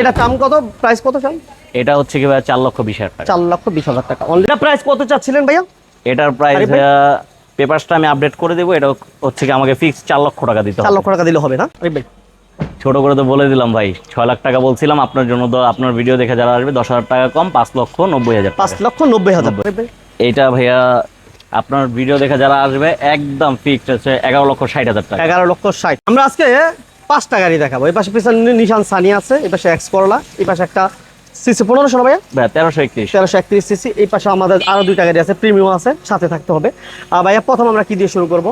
এটা দাম কত? প্রাইস কত চান এটা হচ্ছে কি ভাইয়া চার লক্ষ বিশ হাজার টাকা। চার লক্ষ বিশ হাজার টাকা। অনলি প্রাইস কত চাচ্ছিলেন ভাইয়া? এটার প্রাইস ভাই- পেপারসটা আমি আপডেট করে দেবো। এটা হচ্ছে কি আমাকে ফিক্স চার লক্ষ টাকা দিতে হবে। লক্ষ টাকা দিলে হবে না? আরে ভাই। ছোট করে তো বলে দিলাম ভাই ছয় লাখ টাকা বলছিলাম। আপনার জন্য তো আপনার ভিডিও দেখে যারা আসবে দশ হাজার টাকা কম পাঁচ লক্ষ নব্বই হাজার পাঁচ লক্ষ নব্বই হাজার আরে ভাই, এইটা ভাইয়া আপনার ভিডিও দেখে যারা আসবে একদম ফিক্সড হচ্ছে এগারো লক্ষ ষাট হাজার টাকা। এগারো লক্ষ ষাট। আমরা আজকে পাঁচটা গাড়ি দেখাবো। এই পাশে পিছনে নিশান সানি আছে এই পাশে এক্স করলা এই পাশে একটা সিসি পনেরোশো না ভাইয়া? ভাইয়া তেরোশো একত্রিশ। তেরোশো একত্রিশ সিসি এই পাশে আমাদের আরও দুইটা গাড়ি আছে প্রিমিয়াম আছে সাথে থাকতে হবে। আর ভাইয়া প্রথম আমরা কি দিয়ে শুরু করব?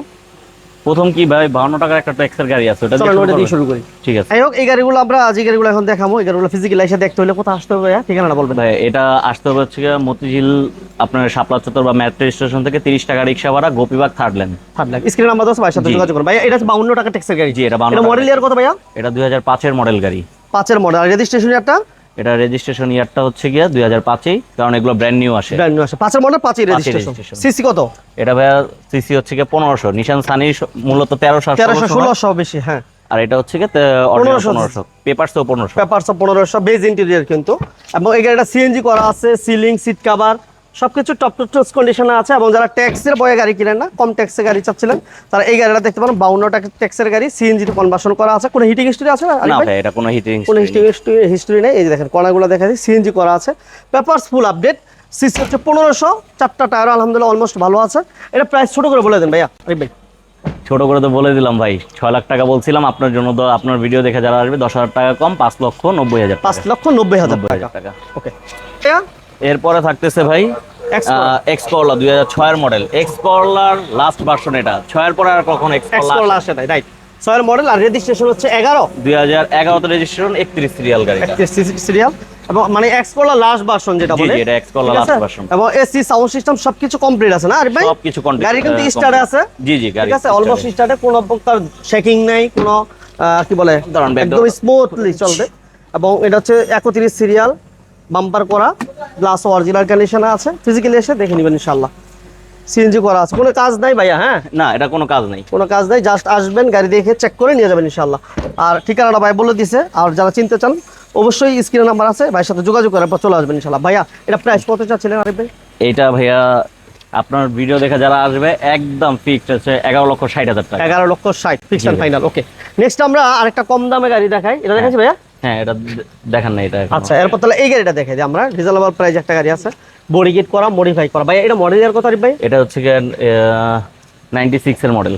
প্রথম কি ভাই বাহান্ন টাকার একটা ট্যাক্সের গাড়ি আছে ওটা দিয়ে চলো শুরু ওটা দিয়ে শুরু করি। ঠিক আছে। যাই হোক এই গাড়িগুলো আমরা আজ এই গাড়িগুলো এখন দেখাবো এই গাড়িগুলো ফিজিক্যাল এসে দেখতে হলে কোথায় আসতে হবে ভাইয়া ঠিকানাটা বলবেন। ভাই এটা আসতে হবে হচ্ছে মতিঝিল আপনার শাপলা চত্বর বা মেট্রো স্টেশন থেকে তিরিশ টাকা রিক্সা ভাড়া গোপীবাগ থার্ড লেন থার্ড লাখ স্ক্রিন নাম্বার দশ ভাইয়ের সাথে যোগাযোগ করুন। ভাইয়া এটা হচ্ছে বাউন্ন টাকা ট্যাক্সের গাড়ি। জি, এটা 52 এটা মডেল ইয়ার কত ভাইয়া? এটা দুই হাজার পাঁচের মডেল গাড়ি। পাঁচের মডেল আর রেজিস্ট্রেশন ইয়ারটা এটা রেজিস্ট্রেশন ইয়ারটা হচ্ছে গিয়া দুই হাজার পাঁচেই কারণ এগুলো ব্র্যান্ড নিউ আসে। ব্র্যান্ড নিউ আসে। পাঁচের মডেল পাঁচই রেজিস্ট্রেশন সিসি কত? এটা ভাইয়া সিসি হচ্ছে গিয়ে পনেরোশো। নিশান সানি মূলত তেরোশো তেরোশো ষোলোশো বেশি হ্যাঁ। আর এটা হচ্ছে গিয়ে 1500 পনেরোশো পেপারসও পনেরোশো। পেপারস পনেরোশো। বেজ ইন্টেরিয়ার কিন্তু। এবং এখানে একটা সিএনজি করা আছে সিলিং সিট কাভার সবকিছু টপ টু টপ কন্ডিশনে আছে এবং যারা ট্যাক্সের বয়ে গাড়ি কিনেন না কম ট্যাক্সের গাড়ি চাচ্ছিলেন তারা এই গাড়িটা দেখতে পারেন বাউন্ন টাকা ট্যাক্সের গাড়ি সিএনজিতে কনভার্সন করা আছে। কোনো হিটিং হিস্ট্রি আছে না এটা কোনো হিটিং কোনো হিস্ট্রি হিস্ট্রি নেই। এই যে দেখেন কণাগুলো দেখা যায় সিএনজি করা আছে। পেপারস ফুল আপডেট সিসি হচ্ছে পনেরোশো চারটা টায়ার আলহামদুলিল্লাহ অলমোস্ট ভালো আছে। এটা প্রাইস ছোট করে বলে দেন ভাইয়া ভাই। ছোট করে তো বলে দিলাম ভাই ছয় লাখ টাকা বলছিলাম আপনার জন্য তো আপনার ভিডিও দেখে যারা আসবে দশ হাজার টাকা কম পাঁচ লক্ষ নব্বই হাজার পাঁচ লক্ষ নব্বই হাজার হাজার টাকা। ওকে এরপরে থাকতেছে ভাই এক্স করলা দুই হাজার ছয়ের মডেল এক্স করলার লাস্ট ভার্সন এটা। ছয়ের পরে আর কখন এক্স এক্স করলা করলা আসে? তাই রাইট ছয়ের মডেল আর রেজিস্ট্রেশন হচ্ছে এগারো। দুই হাজার এগারোতে রেজিস্ট্রেশন একত্রিশ সিরিয়াল গাড়িটা। সিরিয়াল এবং মানে এক্স করলা লাস্ট ভার্সন যেটা বলে। এটা Corla ঠিক last আছে? এবং এসি সাউন্ড সিস্টেম সবকিছু কমপ্লিট আছে না আরে ভাই? সবকিছু complete, গাড়ি কিন্তু স্টার্টে আছে। জি জি গাড়ি ঠিক আছে অলমোস্ট স্টার্টে কোনো প্রকার শেকিং নাই কোনো কি বলে? একদম স্মুথলি চলবে। এবং এটা হচ্ছে একত্রিশ সিরিয়াল বাম্পার করা গ্লাস অরিজিনাল কন্ডিশনে আছে। ফিজিক্যালি এসে দেখে নেবেন ইনশাল্লাহ সিএনজি করা আছে। কোনো কাজ নাই ভাইয়া হ্যাঁ? না এটা কোনো কাজ নাই। কোনো কাজ নাই জাস্ট আসবেন গাড়ি দেখে চেক করে নিয়ে যাবেন ইনশাল্লাহ আর ঠিকানাটা ভাই বলে দিছে আর যারা চিনতে চান অবশ্যই স্ক্রিনে নাম্বার আছে ভাইয়ের সাথে যোগাযোগ করার পর চলে আসবেন ইনশাল্লাহ ভাইয়া এটা প্রাইস কত চাচ্ছিলেন আরিফ ভাই? এটা ভাইয়া আপনার ভিডিও দেখে যারা আসবে একদম ফিক্সড আছে এগারো লক্ষ ষাট হাজার টাকা। এগারো লক্ষ ষাট ফিক্স জি অ্যান্ড ভাই। ফাইনাল ওকে নেক্সট আমরা আরেকটা কম দামে গাড়ি দেখাই। এটা দেখাচ্ছি ভাইয়া? হ্যাঁ এটা দেখান না এটা আচ্ছা এরপর তাহলে এই গাড়িটা দেখাই দিই আমরা রিজনেবল প্রাইস একটা গাড়ি আছে। বডি কিট করা মডিফাই করা। ভাই এটা মডেল কত আরিফ ভাই? এটা হচ্ছে এর মডেল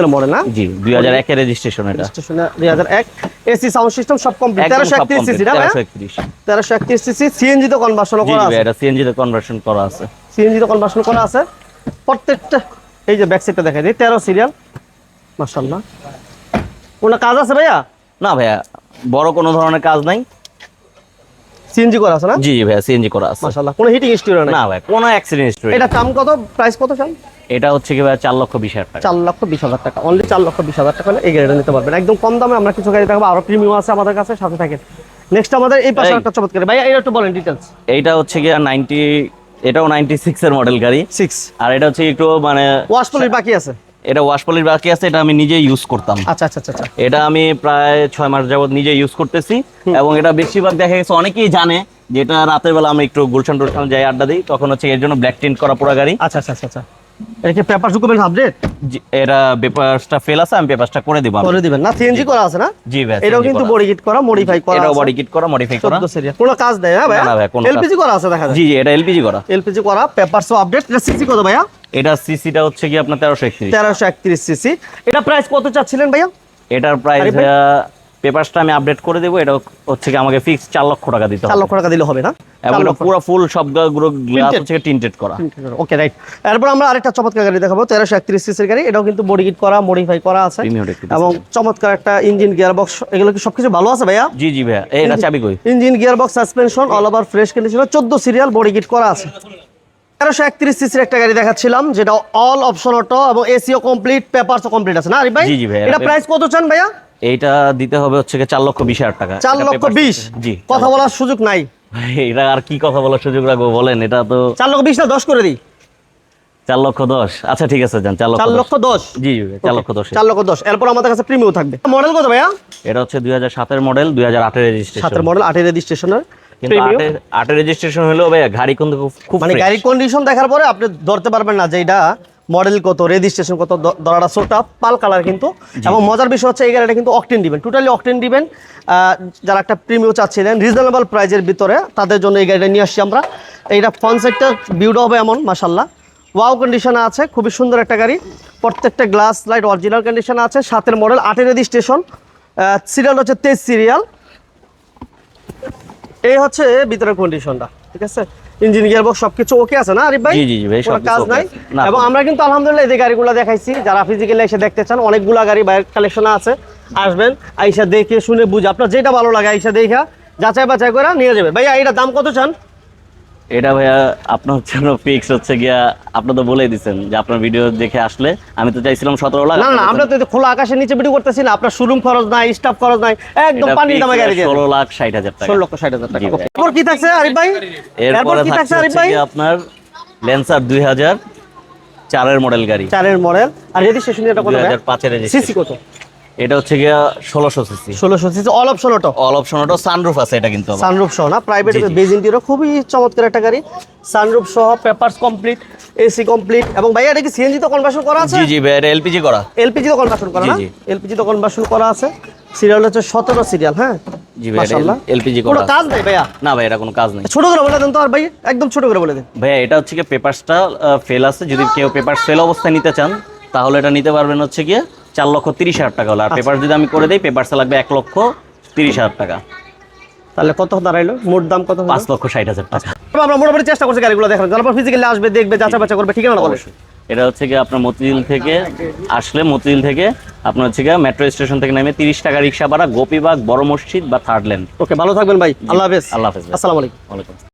এর মডেল না? জি দুই হাজার রেজিস্ট্রেশন এটা। স্টেশনে দুই হাজার এক। এসি সাউন্ড সিস্টেম সব কমপ্লিট একদম তেরোশো সব একত্রিশ complete, সিসি না 1331 তেরোশো একত্রিশ। সিসি সিএনজি তো কনভার্সন করা আছে। এটা সিএনজি তে কনভার্সন করা আছে। সিএনজি তো কনভার্সন করা আছে। প্রত্যেকটা এই যে ব্যাক সাইডটা দেখাই দিই তেরো সিরিয়াল মাশাল্লাহ কোনো কাজ আছে ভাইয়া? না ভাইয়া বড় কোনো ধরনের কাজ নাই। সিএনজি করা আছে না? জি জি ভাইয়া সিএনজি করা আছে। মাশাল্লাহ কোনো হিটিং স্টোরি নাই? না ভাই কোনো অ্যাক্সিডেন্ট হিস্টরি এটা দাম কত? প্রাইস কত চাই এটা হচ্ছে কি ভাই চার লক্ষ বিশ হাজার টাকা। চার লক্ষ বিশ হাজার টাকা। অনলি চার লক্ষ বিশ হাজার টাকা এই গাড়িটা নিতে পারবেন। একদম কম দামে আমরা কিছু গাড়ি দেখাবো। আরও প্রিমিয়াম আছে আমাদের কাছে সাথে থাকেন। নেক্সট আমাদের এই পাশে। একটা চমৎকার। ভাইয়া এটা একটু বলেন ডিটেলস এইটা হচ্ছে গিয়ে নাইনটি এটাও নাইনটি সিক্স এর মডেল গাড়ি। সিক্স আর এটা হচ্ছে একটু মানে ওয়াশ পলিশ বাকি আছে। এটা ওয়াশ পলির বাকি আছে এটা আমি নিজে ইউজ করতাম। আচ্ছা আচ্ছা আচ্ছা আচ্ছা। এটা আমি প্রায় ছয় মাস যাবত নিজে ইউজ করতেছি। এবং এটা বেশিরভাগ দেখা গেছে অনেকেই জানে যেটা রাতের বেলা আমি একটু গুলশান টুলশান যাই আড্ডা দিই তখন হচ্ছে এর জন্য ব্ল্যাক টিন্ট করা পুরো গাড়ি। আচ্ছা আচ্ছা আচ্ছা আচ্ছা। এটা কি পেপার ডকুমেন্ট আপডেট এটা পেপারসটা ফেল আছে আমি পেপারসটা করে দিব করে দিবেন। না সিএনজি করা আছে না? জি ভাই এটাও কিন্তু করা। বডি কিট করা মডিফাই করা এটাও বডি কিট করা মডিফাই করা। কোনো কাজ নেই হ্যাঁ ভাইয়া? না, না কোনো এলপিজি করা আছে দেখা যায়। জি জি এটা এলপিজি করা। এলপিজি করা আপডেট এটা সিসি কত ভাইয়া? এটা সিসিটা হচ্ছে কি আপনার তেরোশো একত্রিশ। তেরোশো একত্রিশ সিসি এটা প্রাইস কত চাচ্ছিলেন ভাইয়া? এটার প্রাইস পেপারসটা আমি আপডেট করে দেবো। এটা হচ্ছে কি আমাকে ফিক্স চার লক্ষ টাকা দিতে চার লক্ষ টাকা দিলে হবে না? এবং পুরো ফুল সবগুলো গ্লাস হচ্ছে টিন্টেড করা। ওকে রাইট এরপর আমরা আরেকটা চমৎকার গাড়ি দেখাবো তেরোশো একত্রিশ সিসির গাড়ি। এটাও কিন্তু বডি কিট করা মডিফাই করা আছে। এবং চমৎকার একটা ইঞ্জিন গিয়ার বক্স এগুলো কি সবকিছু ভালো আছে ভাইয়া? জি জি ভাইয়া। এটা চাবি কই? Engine gear box suspension all over fresh condition চোদ্দ সিরিয়াল বডি কিট করা আছে। তেরোশো একত্রিশ সিসির একটা গাড়ি দেখাচ্ছিলাম যেটা অল অপশন অটো এবং এসিও কমপ্লিট পেপারসও কমপ্লিট আছে। না আরিফ ভাই? এটা প্রাইস কত চান ভাইয়া? এইটা দিতে হবে হচ্ছে চার লক্ষ বিশ হাজার টাকা। চার লক্ষ বিশ? জি কথা বলার সুযোগ নাই। এটা আর কি কথা বলার সুযোগ রাখব বলেন এটা তো চার লক্ষ বিশ না দশ করে দিই। চার লক্ষ দশ। আচ্ছা ঠিক আছে যান চার লক্ষ চার। লক্ষ দশ? জি জি চার লক্ষ দশ চার লক্ষ দশ। এরপর আমাদের কাছে প্রিমিয়াম থাকবে। মডেল কত ভাইয়া? এটা হচ্ছে দুই হাজার সাতের মডেল দুই হাজার আটের রেজিস্ট্রেশন সাতের মডেল আটের রেজিস্ট্রেশনের কিন্তু আটের রেজিস্ট্রেশন হলেও ভাই গাড়ি কিন্তু খুব মানে। গাড়ির কন্ডিশন দেখার পরে আপনি ধরতে পারবেন না যে এটা মডেল কত রেজিস্ট্রেশন কত দ- দরাটা সোটা পাল কালার কিন্তু। এবং মজার বিষয় হচ্ছে এই গাড়িটা কিন্তু অকটেন দিবেন টোটালি অকটেন দিবেন। যারা একটা প্রিমিয়াম চাচ্ছিলেন রিজনেবল প্রাইজের ভিতরে তাদের জন্য এই গাড়িটা নিয়ে আসছি আমরা। এইটা ফ্রন্ট সাইডটা ভিউটা হবে এমন মাসাল্লাহ ওয়াও কন্ডিশনে আছে খুবই সুন্দর একটা গাড়ি। প্রত্যেকটা গ্লাস লাইট অরিজিনাল কন্ডিশনে আছে। সাতের মডেল আটের রেজিস্ট্রেশন সিরিয়াল হচ্ছে তেইশ সিরিয়াল এই হচ্ছে ভিতরের কন্ডিশনটা ঠিক আছে? ইঞ্জিন গিয়ার বক্স সবকিছু ওকে আছে না আরিফ ভাই? জি, জি, ভাই, সব কাজ নাই? এবং আমরা কিন্তু আলহামদুলিল্লাহ এই গাড়িগুলো দেখাইছি যারা ফিজিক্যালি এসে দেখতে চান অনেকগুলা গাড়ি বাইরের কালেকশন আছে। আসবেন আইসা দেখে শুনে বুঝে। আপনার যেটা ভালো লাগে আইসা দেখা যাচাই বাছাই করে নিয়ে যাবে ভাইয়া এটা দাম কত চান? এটা ভাইয়া আপনার জন্য ফিক্স হচ্ছে গিয়া আপনি তো বলেই দিচ্ছেন যে আপনার ভিডিও দেখে আসলে আমি তো চাইছিলাম সতেরো লাখ। না না আমরা তো খোলা আকাশের নিচে ভিডিও করতেছি না আপনার শোরুম খরচ নাই স্টাফ খরচ নাই একদম পানির দামে গাড়ি ষোলো লাখ ষাট হাজার টাকা। ষোলো লক্ষ ষাট হাজার টাকা এরপর কি থাকছে আরিফ ভাই? এরপর কি থাকছে আরিফ ভাই? আপনার ল্যান্সার দুই হাজার চারের মডেল গাড়ি। চারের মডেল আর রেজিস্ট্রেশন এটা কত দুই ভাই হাজার পাঁচের সিসি কত? এটা হচ্ছে গিয়া ষোলোশো সিসি। ষোলোশো CC all option auto all option auto sunroof আছে এটা কিন্তু সানরুফ সহ না? প্রাইভেট। বেজ খুবই চমৎকার একটা গাড়ি। সানরুফ সহ পেপারস কমপ্লিট এসি কমপ্লিট এবং ভাইয়া এটা কি সিএনজি তো কনভার্সন করা আছে? জি জি ভাই এলপিজি করা। এলপিজি তো কনভার্সন করা না। এলপিজি তো কনভার্সন করা আছে। সিরিয়াল হচ্ছে সতেরো সিরিয়াল হ্যাঁ? জি ভাই। এলপিজি কোনো কাজ নেই ভাইয়া? না ভাই এটা কোনো কাজ নেই। ছোট করে বলে দেন তো আর ভাই একদম ছোট করে বলে দেন। ভাইয়া এটা হচ্ছে কি পেপারসটা ফেল আছে। যদি কেউ পেপার ফেল অবস্থায় নিতে চান তাহলে এটা নিতে পারবেন হচ্ছে গিয়ে চার লক্ষ তিরিশ হাজার টাকা হলো। আর পেপার যদি আমি করে দিই পেপারসে লাগবে এক লক্ষ তিরিশ হাজার টাকা। তাহলে কত দাঁড়াইলো? মোট দাম কত পাঁচ লক্ষ ষাট হাজার টাকা। আমরা মোটামুটি চেষ্টা করছি গাড়িগুলো দেখার তারপর ফিজিক্যালি আসবে দেখবে যাচাই বাচ্চা করবে ঠিক আছে অবশ্যই। এটা হচ্ছে কি আপনার মতিঝিল থেকে আসলে মতিঝিল থেকে আপনার হচ্ছে গিয়ে মেট্রো স্টেশন থেকে নেমে তিরিশ টাকা রিক্সা ভাড়া গোপীবাগ বড় মসজিদ বা থার্ড ল্যান্ড ওকে ভালো থাকবেন ভাই। আল্লাহ হাফেজ। আল্লাহ হাফেজ। আসসালামু আলাইকুম। ওয়ালাইকুম।